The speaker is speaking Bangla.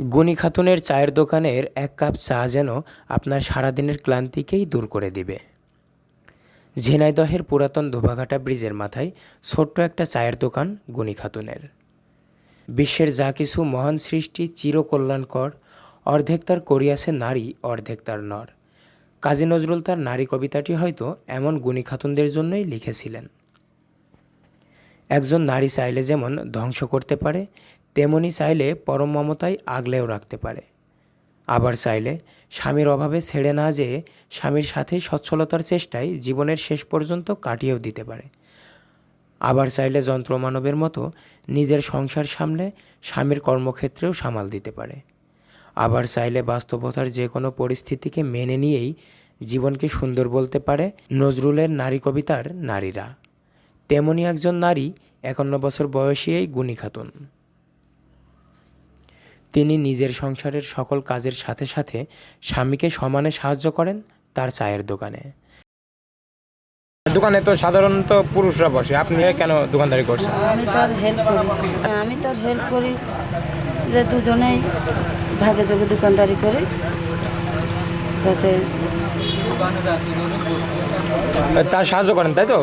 গনি খাতুনের চায়ের দোকানের এক কাপ চা যেন আপনার সারাদিনের ক্লান্তিকেই দূর করে দিবে। ঝিনাইদহের পুরাতন ধোবাঘাটা ব্রিজের মাথায় ছোট্ট একটা চায়ের দোকান গনি খাতুনের। বিশ্বের যা কিছু মহান সৃষ্টি চিরকল্যাণকর, অর্ধেক তার করিয়াছে নারী, অর্ধেক তার নর। কাজী নজরুল তার নারী কবিতাটি হয়তো এমন গুণী খাতুনদের জন্যই লিখেছিলেন। একজন নারী চাইলে যেমন ধ্বংস করতে পারে তেমনি চাইলে পরম মমতায় আগলেও রাখতে পারে। আবার চাইলে স্বামীর অভাবে ছেড়ে না যেয়ে স্বামীর সাথেই সচ্ছলতার চেষ্টায় জীবনের শেষ পর্যন্ত কাটিয়েও দিতে পারে। আবার চাইলে যন্ত্রমানবের মতো নিজের সংসার সামলে স্বামীর কর্মক্ষেত্রেও সামাল দিতে পারে। আবার চাইলে বাস্তবতার যে কোনো পরিস্থিতিকে মেনে নিয়েই জীবনকে সুন্দর বলতে পারে নজরুলের নারী কবিতার নারীরা। তেমনই একজন নারী একান্ন বছর বয়সী এই গুণী খাতুন। তিনি নিজের সংসারের সকল কাজের সাথে সাথে স্বামীকে সমানে সাহায্য করেন তার চায়ের দোকানে। দোকানে তো সাধারণত পুরুষরা বসে। আপনি কেন দোকানদারি করছেন? আমি তার হেল্প করি আমি তার হেল্প করি যে দুজনেই ভাগে যোগে দোকানদারি করি যাতে তার সাহায্য করেন তাই তো?